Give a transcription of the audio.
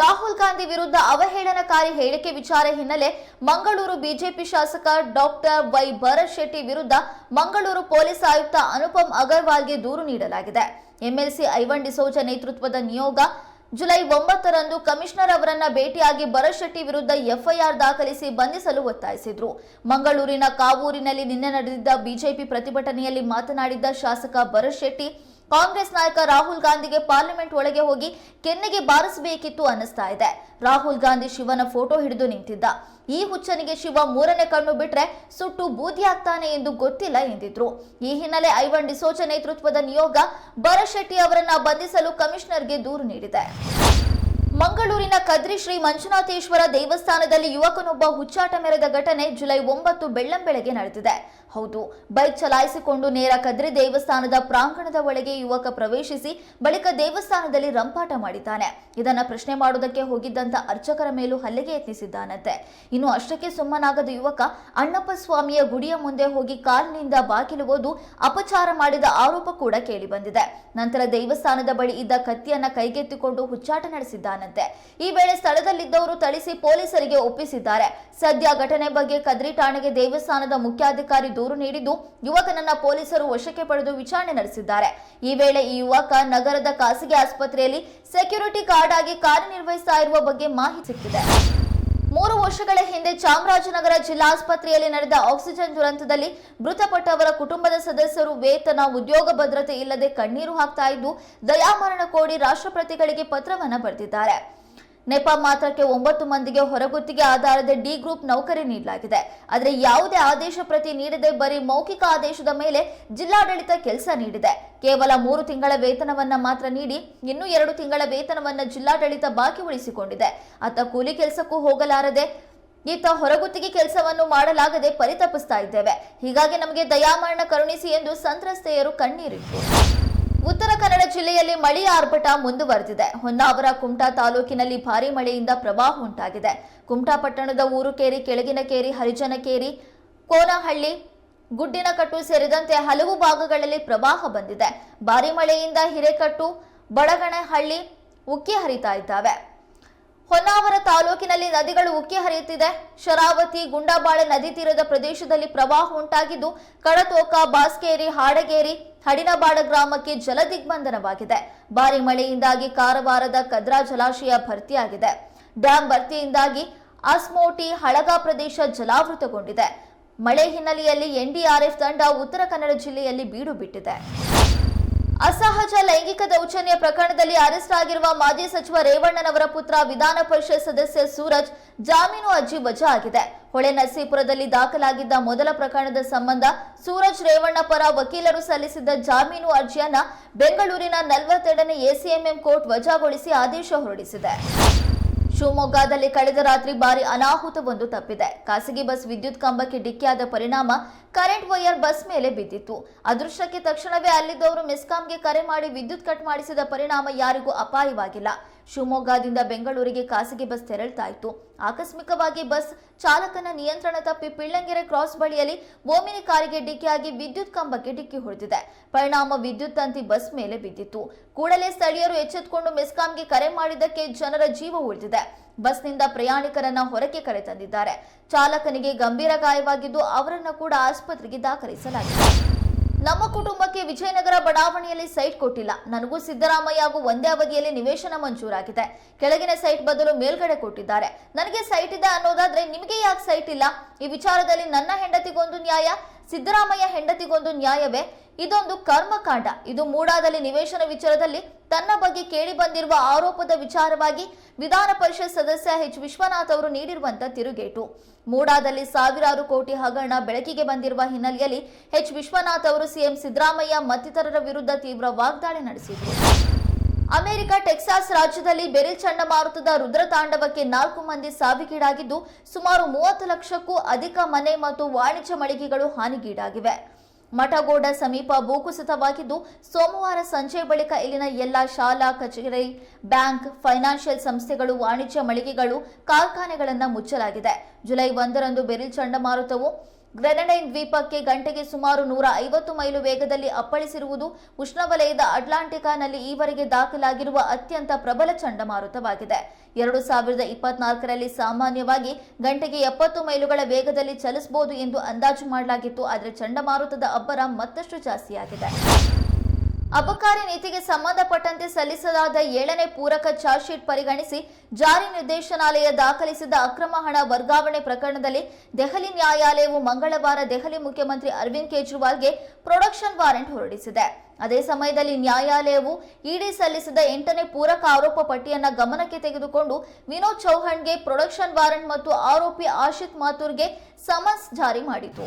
ರಾಹುಲ್ ಗಾಂಧಿ ವಿರುದ್ಧ ಅವಹೇಳನಕಾರಿ ಹೇಳಿಕೆ ವಿಚಾರ ಹಿನ್ನೆಲೆ ಮಂಗಳೂರು ಬಿಜೆಪಿ ಶಾಸಕ ಡಾಕ್ಟರ್ ವೈ ಭರತ್ ಶೆಟ್ಟಿ ವಿರುದ್ಧ ಮಂಗಳೂರು ಪೊಲೀಸ್ ಆಯುಕ್ತ ಅನುಪಮ್ ಅಗರ್ವಾಲ್ಗೆ ದೂರು ನೀಡಲಾಗಿದೆ. ಎಂಎಲ್ಸಿ ಐವನ್ ಡಿಸೋಜ ನೇತೃತ್ವದ ನಿಯೋಗ ಜುಲೈ ಒಂಬತ್ತರಂದು ಕಮಿಷನರ್ ಅವರನ್ನ ಭೇಟಿಯಾಗಿ ಭರತ್ ಶೆಟ್ಟಿ ವಿರುದ್ಧ ಎಫ್ಐಆರ್ ದಾಖಲಿಸಿ ಬಂಧಿಸಲು ಒತ್ತಾಯಿಸಿದ್ರು. ಮಂಗಳೂರಿನ ಕಾವೂರಿನಲ್ಲಿ ನಿನ್ನೆ ನಡೆದಿದ್ದ ಬಿಜೆಪಿ ಪ್ರತಿಭಟನೆಯಲ್ಲಿ ಮಾತನಾಡಿದ್ದ ಶಾಸಕ ಭರತ್ ಶೆಟ್ಟಿ ಕಾಂಗ್ರೆಸ್ ನಾಯಕ ರಾಹುಲ್ ಗಾಂಧಿಗೆ ಪಾರ್ಲಿಮೆಂಟ್ ಒಳಗೆ ಹೋಗಿ ಕೆನ್ನೆಗೆ ಬಾರಿಸಬೇಕಿತ್ತು ಅನ್ನಿಸ್ತಾ ಇದೆ. ರಾಹುಲ್ ಗಾಂಧಿ ಶಿವನ ಫೋಟೋ ಹಿಡಿದು ನಿಂತಿದ್ದ. ಈ ಹುಚ್ಚನಿಗೆ ಶಿವ ಮೂರನೇ ಕಣ್ಣು ಬಿಟ್ರೆ ಸುಟ್ಟು ಬೂದಿ ಆಗ್ತಾನೆ ಎಂದು ಗೊತ್ತಿಲ್ಲ ಎಂದಿದ್ರು. ಈ ಹಿನ್ನೆಲೆ ಐವನ್ ಡಿಸೋಚ ನೇತೃತ್ವದ ನಿಯೋಗ ಶೆಟ್ಟಿ ಅವರನ್ನ ಬಂಧಿಸಲು ಕಮಿಷನರ್ಗೆ ದೂರು ನೀಡಿದೆ. ಮಂಗಳೂರಿನ ಕದ್ರಿ ಶ್ರೀ ಮಂಜುನಾಥೇಶ್ವರ ದೇವಸ್ಥಾನದಲ್ಲಿ ಯುವಕನೊಬ್ಬ ಹುಚ್ಚಾಟ ಮೆರೆದ ಘಟನೆ ಜುಲೈ ಒಂಬತ್ತು ಬೆಳ್ಳಂಬೆಳಗ್ಗೆ ನಡೆದಿದೆ. ಹೌದು, ಬೈಕ್ ಚಲಾಯಿಸಿಕೊಂಡು ನೇರ ಕದ್ರಿ ದೇವಸ್ಥಾನದ ಪ್ರಾಂಗಣದ ಒಳಗೆ ಯುವಕ ಪ್ರವೇಶಿಸಿ ಬಳಿಕ ದೇವಸ್ಥಾನದಲ್ಲಿ ರಂಪಾಟ ಮಾಡಿದ್ದಾನೆ. ಇದನ್ನ ಪ್ರಶ್ನೆ ಮಾಡುವುದಕ್ಕೆ ಹೋಗಿದ್ದಂತ ಅರ್ಚಕರ ಮೇಲೂ ಹಲ್ಲೆಗೆ ಯತ್ನಿಸಿದ್ದಾನಂತೆ. ಇನ್ನು ಅಷ್ಟಕ್ಕೆ ಸುಮ್ಮನಾಗದ ಯುವಕ ಅಣ್ಣಪ್ಪ ಸ್ವಾಮಿಯ ಗುಡಿಯ ಮುಂದೆ ಹೋಗಿ ಕಾಲಿನಿಂದ ಬಾಗಿಲು ಓದು ಅಪಚಾರ ಮಾಡಿದ ಆರೋಪ ಕೂಡ ಕೇಳಿಬಂದಿದೆ ನಂತರ ದೇವಸ್ಥಾನದ ಬಳಿ ಇದ್ದ ಕತ್ತಿಯನ್ನ ಕೈಗೆತ್ತಿಕೊಂಡು ಹುಚ್ಚಾಟ ನಡೆಸಿದ್ದಾನಂತೆ. ಈ ವೇಳೆ ಸ್ಥಳದಲ್ಲಿದ್ದವರು ಥಳಿಸಿ ಪೊಲೀಸರಿಗೆ ಒಪ್ಪಿಸಿದ್ದಾರೆ. ಸದ್ಯ ಘಟನೆ ಬಗ್ಗೆ ಕದ್ರಿ ಠಾಣೆಗೆ ದೇವಸ್ಥಾನದ ಮುಖ್ಯಾಧಿಕಾರಿ ದೂರು ನೀಡಿದ್ದು ಯುವಕನನ್ನ ಪೊಲೀಸರು ವಶಕ್ಕೆ ಪಡೆದು ವಿಚಾರಣೆ ನಡೆಸಿದ್ದಾರೆ. ಈ ವೇಳೆ ಈ ಯುವಕ ನಗರದ ಖಾಸಗಿ ಆಸ್ಪತ್ರೆಯಲ್ಲಿ ಸೆಕ್ಯೂರಿಟಿ ಗಾರ್ಡ್ ಆಗಿ ಕಾರ್ಯನಿರ್ವಹಿಸ್ತಾ ಇರುವ ಬಗ್ಗೆ ಮಾಹಿತಿ ಸಿಕ್ಕಿದೆ. ಮೂರು ವರ್ಷಗಳ ಹಿಂದೆ ಚಾಮರಾಜನಗರ ಜಿಲ್ಲಾಸ್ಪತ್ರೆಯಲ್ಲಿ ನಡೆದ ಆಕ್ಸಿಜನ್ ದುರಂತದಲ್ಲಿ ಮೃತಪಟ್ಟವರ ಕುಟುಂಬದ ಸದಸ್ಯರು ವೇತನ, ಉದ್ಯೋಗ ಭದ್ರತೆ ಇಲ್ಲದೆ ಕಣ್ಣೀರು ಹಾಕ್ತಾ ಇದ್ದು, ದಯಾಮರಣ ಕೋಡಿ ರಾಷ್ಟ್ರಪತಿಗಳಿಗೆ ಪತ್ರವನ್ನು ಬರೆದಿದ್ದಾರೆ. ನೆಪ ಮಾತ್ರಕ್ಕೆ ಒಂಬತ್ತು ಮಂದಿಗೆ ಹೊರಗುತ್ತಿಗೆ ಆಧಾರದ ಡಿ ಗ್ರೂಪ್ ನೌಕರಿ ನೀಡಲಾಗಿದೆ. ಆದರೆ ಯಾವುದೇ ಆದೇಶ ಪ್ರತಿ ನೀಡದೆ ಬರೀ ಮೌಖಿಕ ಆದೇಶದ ಮೇಲೆ ಜಿಲ್ಲಾಡಳಿತ ಕೆಲಸ ನೀಡಿದೆ. ಕೇವಲ ಮೂರು ತಿಂಗಳ ವೇತನವನ್ನ ಮಾತ್ರ ನೀಡಿ ಇನ್ನೂ ಎರಡು ತಿಂಗಳ ವೇತನವನ್ನ ಜಿಲ್ಲಾಡಳಿತ ಬಾಕಿ ಉಳಿಸಿಕೊಂಡಿದೆ ಆತ ಕೂಲಿ ಕೆಲಸಕ್ಕೂ ಹೋಗಲಾರದೆ ಈತ ಹೊರಗುತ್ತಿಗೆ ಕೆಲಸವನ್ನು ಮಾಡಲಾಗದೆ ಪರಿತಪಿಸ್ತಾ ಇದ್ದೇವೆ. ಹೀಗಾಗಿ ನಮಗೆ ದಯಾಮರಣ ಕರುಣಿಸಿ ಎಂದು ಸಂತ್ರಸ್ತೆಯರು ಕಣ್ಣೀರಿಟ್ಟರು ಉತ್ತರ ಕನ್ನಡ ಜಿಲ್ಲೆಯಲ್ಲಿ ಮಳೆಯ ಆರ್ಭಟ ಮುಂದುವರೆದಿದೆ. ಹೊನ್ನಾವರ, ಕುಮಟಾ ತಾಲೂಕಿನಲ್ಲಿ ಭಾರೀ ಮಳೆಯಿಂದ ಪ್ರವಾಹ ಉಂಟಾಗಿದೆ. ಕುಮಟಾ ಪಟ್ಟಣದ ಊರುಕೇರಿ ಕೆಳಗಿನಕೇರಿ ಹರಿಜನಕೇರಿ, ಕೋನಹಳ್ಳಿ, ಗುಡ್ಡಿನಕಟ್ಟು ಸೇರಿದಂತೆ ಹಲವು ಭಾಗಗಳಲ್ಲಿ ಪ್ರವಾಹ ಬಂದಿದೆ. ಭಾರೀ ಮಳೆಯಿಂದ ಹಿರೇಕಟ್ಟು, ಬಡಗಣಹಳ್ಳಿ ಉಕ್ಕಿ ಹರಿತಾ ಇದ್ದಾವೆ. ಹೊನ್ನಾವರ ತಾಲೂಕಿನಲ್ಲಿ ನದಿಗಳು ಉಕ್ಕಿ ಹರಿಯುತ್ತಿದೆ. ಶರಾವತಿ, ಗುಂಡಾಬಾಳೆ ನದಿ ತೀರದ ಪ್ರದೇಶದಲ್ಲಿ ಪ್ರವಾಹ ಉಂಟಾಗಿದ್ದು, ಕಡತೋಕ, ಬಾಸ್ಕೇರಿ, ಹಾಡಗೇರಿ, ಹಡಿನಬಾಡ ಗ್ರಾಮಕ್ಕೆ ಜಲ ದಿಗ್ಬಂಧನವಾಗಿದೆ ಭಾರಿ ಮಳೆಯಿಂದಾಗಿ ಕಾರವಾರದ ಕದ್ರಾ ಜಲಾಶಯ ಭರ್ತಿಯಾಗಿದೆ. ಡ್ಯಾಂ ಭರ್ತಿಯಿಂದಾಗಿ ಅಸ್ಮೋಟಿ ಹಳಗ ಪ್ರದೇಶ ಜಲಾವೃತಗೊಂಡಿದೆ. ಮಳೆ ಹಿನ್ನೆಲೆಯಲ್ಲಿ ಎನ್ಡಿಆರ್ಎಫ್ ತಂಡ ಉತ್ತರ ಕನ್ನಡ ಜಿಲ್ಲೆಯಲ್ಲಿ ಬೀಡು ಬಿಟ್ಟಿದೆ. ಅಸಹಜ ಲೈಂಗಿಕ ದೌರ್ಜನ್ಯ ಪ್ರಕರಣದಲ್ಲಿ ಅರೆಸ್ಟ್ ಆಗಿರುವ ಮಾಜಿ ಸಚಿವ ರೇವಣ್ಣನವರ ಪುತ್ರ ವಿಧಾನ ಪರಿಷತ್ ಸದಸ್ಯ ಸೂರಜ್ ಜಾಮೀನು ಅರ್ಜಿ ವಜಾ ಆಗಿದೆ ಹೊಳೆ ನರಸೀಪುರದಲ್ಲಿ ದಾಖಲಾಗಿದ್ದ ಮೊದಲ ಪ್ರಕರಣದ ಸಂಬಂಧ ಸೂರಜ್ ರೇವಣ್ಣ ಪರ ವಕೀಲರು ಸಲ್ಲಿಸಿದ್ದ ಜಾಮೀನು ಅರ್ಜಿಯನ್ನ ಬೆಂಗಳೂರಿನ ನಲವತ್ತೆರಡನೇ ಎಸಿಎಂಎಂ ಕೋರ್ಟ್ ವಜಾಗೊಳಿಸಿ ಆದೇಶ ಹೊರಡಿಸಿದೆ. ಶಿವಮೊಗ್ಗದಲ್ಲಿ ಕಳೆದ ರಾತ್ರಿ ಭಾರಿ ಅನಾಹುತವೊಂದು ತಪ್ಪಿದೆ. ಖಾಸಗಿ ಬಸ್ ವಿದ್ಯುತ್ ಕಂಬಕ್ಕೆ ಡಿಕ್ಕಿಯಾದ ಪರಿಣಾಮ ಕರೆಂಟ್ ವೈರ್ ಬಸ್ ಮೇಲೆ ಬಿದ್ದಿತ್ತು. ಅದೃಷ್ಟಕ್ಕೆ ತಕ್ಷಣವೇ ಅಲ್ಲಿದ್ದವರು ಮೆಸ್ಕಾಂಗೆ ಕರೆ ಮಾಡಿ ವಿದ್ಯುತ್ ಕಟ್ ಮಾಡಿಸಿದ ಪರಿಣಾಮ ಯಾರಿಗೂ ಅಪಾಯವಾಗಿಲ್ಲ. ಶಿವಮೊಗ್ಗದಿಂದ ಬೆಂಗಳೂರಿಗೆ ಖಾಸಗಿ ಬಸ್ ತೆರಳ್ತಾ ಇತ್ತು ಆಕಸ್ಮಿಕವಾಗಿ ಬಸ್ ಚಾಲಕನ ನಿಯಂತ್ರಣ ತಪ್ಪಿ ಪಿಳ್ಳಂಗೆರೆ ಕ್ರಾಸ್ ಬಳಿಯಲ್ಲಿ ಓಮಿನಿ ಕಾರಿಗೆ ಡಿಕ್ಕಿಯಾಗಿ ವಿದ್ಯುತ್ ಕಂಬಕ್ಕೆ ಡಿಕ್ಕಿ ಹೊಡೆದಿದೆ. ಪರಿಣಾಮ ವಿದ್ಯುತ್ ತಂತಿ ಬಸ್ ಮೇಲೆ ಬಿದ್ದಿತ್ತು. ಕೂಡಲೇ ಸ್ಥಳೀಯರು ಎಚ್ಚೆತ್ತುಕೊಂಡು ಮೆಸ್ಕಾಂಗೆ ಕರೆ ಮಾಡಿದ್ದಕ್ಕೆ ಜನರ ಜೀವ ಉಳಿದಿದೆ. ಬಸ್ನಿಂದ ಪ್ರಯಾಣಿಕರನ್ನ ಹೊರಕ್ಕೆ ಕರೆತಂದಿದ್ದಾರೆ ಚಾಲಕನಿಗೆ ಗಂಭೀರ ಗಾಯವಾಗಿದ್ದು ಅವರನ್ನು ಕೂಡ ಆಸ್ಪತ್ರೆಗೆ ದಾಖಲಿಸಲಾಗಿದೆ. ನಮ್ಮ ಕುಟುಂಬಕ್ಕೆ ವಿಜಯನಗರ ಬಡಾವಣೆಯಲ್ಲಿ ಸೈಟ್ ಕೊಟ್ಟಿಲ್ಲ. ನನಗೂ ಸಿದ್ದರಾಮಯ್ಯ ಹಾಗೂ ಒಂದೇ ಅವಧಿಯಲ್ಲಿ ನಿವೇಶನ ಮಂಜೂರಾಗಿದೆ. ಕೆಳಗಿನ ಸೈಟ್ ಬದಲು ಮೇಲ್ಗಡೆ ಕೊಟ್ಟಿದ್ದಾರೆ. ನನಗೆ ಸೈಟ್ ಇದೆ ಅನ್ನೋದಾದ್ರೆ ನಿಮಗೆ ಯಾಕೆ ಸೈಟ್ ಇಲ್ಲ? ಈ ವಿಚಾರದಲ್ಲಿ ನನ್ನ ಹೆಂಡತಿಗೊಂದು ನ್ಯಾಯ, ಸಿದ್ದರಾಮಯ್ಯ ಹೆಂಡತಿಗೊಂದು ನ್ಯಾಯವೇ? ಇದೊಂದು ಕರ್ಮಕಾಂಡ. ಇದು ಮೂಡಾದಲ್ಲಿ ನಿವೇಶನ ವಿಚಾರದಲ್ಲಿ ತನ್ನ ಬಗ್ಗೆ ಕೇಳಿ ಬಂದಿರುವ ಆರೋಪದ ವಿಚಾರವಾಗಿ ವಿಧಾನ ಪರಿಷತ್ ಸದಸ್ಯ ಎಚ್. ವಿಶ್ವನಾಥ್ ಅವರು ನೀಡಿರುವಂತಹ ತಿರುಗೇಟು. ಮೂಡಾದಲ್ಲಿ ಸಾವಿರಾರು ಕೋಟಿ ಹಗರಣ ಬೆಳಕಿಗೆ ಬಂದಿರುವ ಹಿನ್ನೆಲೆಯಲ್ಲಿ ಎಚ್. ವಿಶ್ವನಾಥ್ ಅವರು ಸಿಎಂ ಸಿದ್ದರಾಮಯ್ಯ ಮತ್ತಿತರರ ವಿರುದ್ಧ ತೀವ್ರ ವಾಗ್ದಾಳಿ ನಡೆಸಿದರು. ಅಮೆರಿಕ, ಟೆಕ್ಸಾಸ್ ರಾಜ್ಯದಲ್ಲಿ ಬೆರಿಲ್ ಚಂಡಮಾರುತದ ರುದ್ರತಾಂಡವಕ್ಕೆ ನಾಲ್ಕು ಮಂದಿ ಸಾವಿಗೀಡಾಗಿದ್ದು, ಸುಮಾರು ಮೂವತ್ತು ಲಕ್ಷಕ್ಕೂ ಅಧಿಕ ಮನೆ ಮತ್ತು ವಾಣಿಜ್ಯ ಮಳಿಗೆಗಳು ಹಾನಿಗೀಡಾಗಿವೆ. ಮಠಗೋಡ ಸಮೀಪ ಭೂಕುಸಿತವಾಗಿದ್ದು, ಸೋಮವಾರ ಸಂಜೆ ಬಳಿಕ ಇಲ್ಲಿನ ಎಲ್ಲ ಶಾಲಾ, ಕಚೇರಿ, ಬ್ಯಾಂಕ್, ಫೈನಾನ್ಷಿಯಲ್ ಸಂಸ್ಥೆಗಳು, ವಾಣಿಜ್ಯ ಮಳಿಗೆಗಳು, ಕಾರ್ಖಾನೆಗಳನ್ನು ಮುಚ್ಚಲಾಗಿದೆ. ಜುಲೈ ಒಂದರಂದು ಬೆರಿಲ್ ಚಂಡಮಾರುತವು ಗ್ರೆನಡೈನ್ ದ್ವೀಪಕ್ಕೆ ಗಂಟೆಗೆ ಸುಮಾರು ನೂರ ಐವತ್ತು ಮೈಲು ವೇಗದಲ್ಲಿ ಅಪ್ಪಳಿಸಿರುವುದು ಉಷ್ಣವಲಯದ ಅಟ್ಲಾಂಟಿಕಾನಲ್ಲಿ ಈವರೆಗೆ ದಾಖಲಾಗಿರುವ ಅತ್ಯಂತ ಪ್ರಬಲ ಚಂಡಮಾರುತವಾಗಿದೆ. ಎರಡು ಸಾವಿರದ ಇಪ್ಪತ್ನಾಲ್ಕರಲ್ಲಿ ಸಾಮಾನ್ಯವಾಗಿ ಗಂಟೆಗೆ ಎಪ್ಪತ್ತು ಮೈಲುಗಳ ವೇಗದಲ್ಲಿ ಚಲಿಸಬಹುದು ಎಂದು ಅಂದಾಜು ಮಾಡಲಾಗಿತ್ತು, ಆದರೆ ಚಂಡಮಾರುತದ ಅಬ್ಬರ ಮತ್ತಷ್ಟು ಜಾಸ್ತಿಯಾಗಿದೆ. ಅಬಕಾರಿ ನೀತಿಗೆ ಸಂಬಂಧಪಟ್ಟಂತೆ ಸಲ್ಲಿಸಲಾದ ಏಳನೇ ಪೂರಕ ಚಾರ್ಜ್ ಶೀಟ್ ಪರಿಗಣಿಸಿ ಜಾರಿ ನಿರ್ದೇಶನಾಲಯ ದಾಖಲಿಸಿದ ಅಕ್ರಮ ಹಣ ವರ್ಗಾವಣೆ ಪ್ರಕರಣದಲ್ಲಿ ದೆಹಲಿ ನ್ಯಾಯಾಲಯವು ಮಂಗಳವಾರ ದೆಹಲಿ ಮುಖ್ಯಮಂತ್ರಿ ಅರವಿಂದ್ ಕೇಜ್ರಿವಾಲ್ಗೆ ಪ್ರೊಡಕ್ಷನ್ ವಾರೆಂಟ್ ಹೊರಡಿಸಿದೆ. ಅದೇ ಸಮಯದಲ್ಲಿ ನ್ಯಾಯಾಲಯವು ಇಡಿ ಸಲ್ಲಿಸಿದ ಎಂಟನೇ ಪೂರಕ ಆರೋಪ ಪಟ್ಟಿಯನ್ನ ಗಮನಕ್ಕೆ ತೆಗೆದುಕೊಂಡು ವಿನೋದ್ ಚೌಹಾಣ್ಗೆ ಪ್ರೊಡಕ್ಷನ್ ವಾರೆಂಟ್ ಮತ್ತು ಆರೋಪಿ ಆಶಿತ್ ಮಾಥುರ್ಗೆ ಸಮನ್ಸ್ ಜಾರಿ ಮಾಡಿತು.